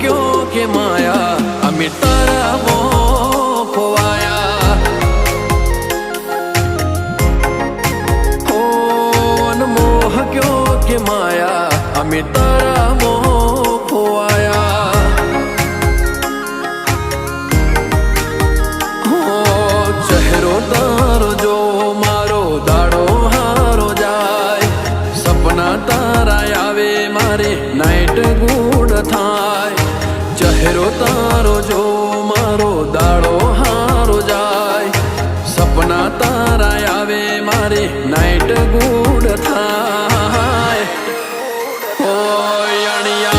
क्यों के माया अमित तारा वो खोवाया हो अनमोह क्यों के माया अमित तारा वो हो चेहरो तारो जो मारो, दाड़ो हारो जाए। सपना तारा आवे मारे, नाइट गू ચહેરો તારો જો મારો દાડો હારો જાય. સપના તારા આવે મારે નાઈટ ગુડ થાય. ઓ અણિયા